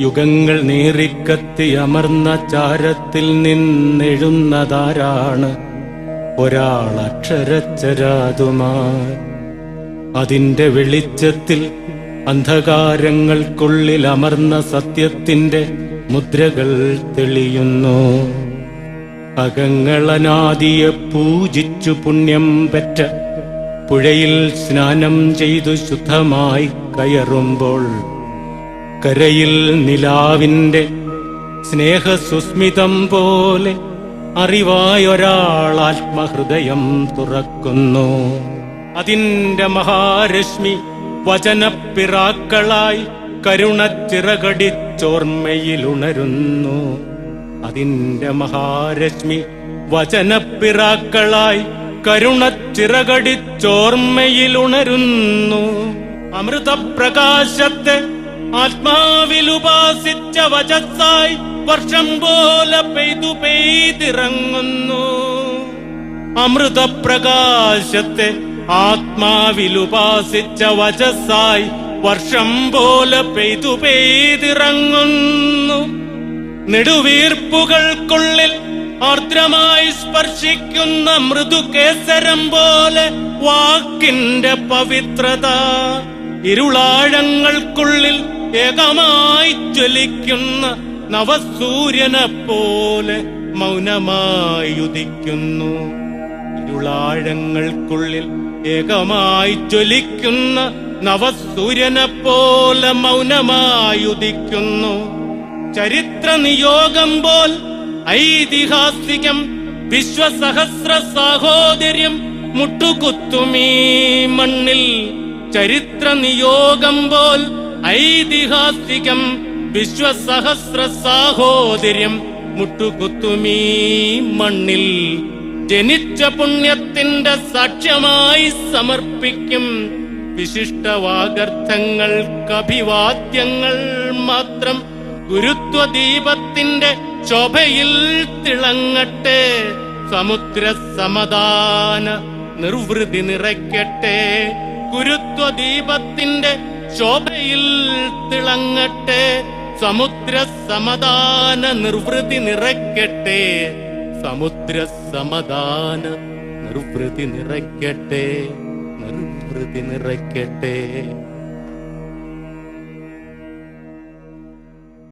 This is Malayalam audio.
യുഗങ്ങൾ നേറിക്കത്തി അമർന്ന ചാരത്തിൽ നിന്നെഴുന്നതാരാണ്? ഒരാൾ അക്ഷരച്ചരാതുമായി. അതിന്റെ വെളിച്ചത്തിൽ അന്ധകാരങ്ങൾക്കുള്ളിൽ അമർന്ന സത്യത്തിന്റെ മുദ്രകൾ തെളിയുന്നു. അകങ്ങളനാദിയെ പൂജിച്ചു പുണ്യം പെറ്റ പുഴയിൽ സ്നാനം ചെയ്തു ശുദ്ധമായി കയറുമ്പോൾ കരയിൽ നിലാവിന്റെ സ്നേഹസുസ്മിതം പോലെ അറിവായൊരാൾ ആത്മഹൃദയം തുറക്കുന്നു. അതിന്റെ മഹാരശ്മി വചനപ്പിറാക്കളായി കരുണച്ചിറകടിച്ചോർമ്മയിലുണരുന്നു. അതിന്റെ മഹാരശ്മി വചനപ്പിറാക്കളായി കരുണച്ചിറകടിച്ചോർമ്മയിലുണരുന്നു. അമൃതപ്രകാശത്തെ ആത്മാവിലുപാസിച്ച വചസ്സായി വർഷം പോലെ പെയ്തു പെയ്തിറങ്ങുന്നു. അമൃതപ്രകാശത്തെ ആത്മാവിലുപാസിച്ച വചസ്സായി വർഷം പോലെ പെയ്തു പെയ്തിറങ്ങുന്നു. നെടുവീർപ്പുകൾക്കുള്ളിൽ ആർദ്രമായി സ്പർശിക്കുന്ന മൃദു കേസരം പോലെ വാക്കിന്റെ പവിത്രത. ഇരുളാഴങ്ങൾക്കുള്ളിൽ ഏകമായി ജ്വലിക്കുന്ന നവസൂര്യനെ പോലെ മൗനമായി ഉദിക്കുന്നു. ഇരുളാഴങ്ങൾക്കുള്ളിൽ ഏകമായി ജ്വലിക്കുന്ന നവസൂര്യനെ പോലെ മൗനമായി ഉദിക്കുന്നു. ചരിത്ര നിയോഗം പോൽ ഐതിഹാസികം വിശ്വസഹസ്ര സാഹോദര്യം മുട്ടുകുത്തുമീ മണ്ണിൽ. ചരിത്ര നിയോഗം പോൽ ഐതിഹാസികം വിശ്വസഹസ്ര സാഹോദര്യം മുട്ടുകുത്തുമീ മണ്ണിൽ ജനിച്ച പുണ്യത്തിന്റെ സാക്ഷ്യമായി സമർപ്പിക്കും വിശിഷ്ടവാഗർത്ഥങ്ങൾക്കഭിവാദ്യങ്ങൾ മാത്രം ഗുരുത്വദീപത്തിന്റെ ശോഭയിൽ തിളങ്ങട്ടെ സമുദ്ര സമദാന നിർവൃതി നിറയ്ക്കട്ടെ ഗുരുത്വദീപത്തിന്റെ ശോഭയിൽ തിളങ്ങട്ടെ സമുദ്ര സമദാന നിർവൃതി നിറയ്ക്കട്ടെ സമുദ്ര സമദാന നിർവൃതി നിറയ്ക്കട്ടെ നിർവൃതി നിറയ്ക്കട്ടെ.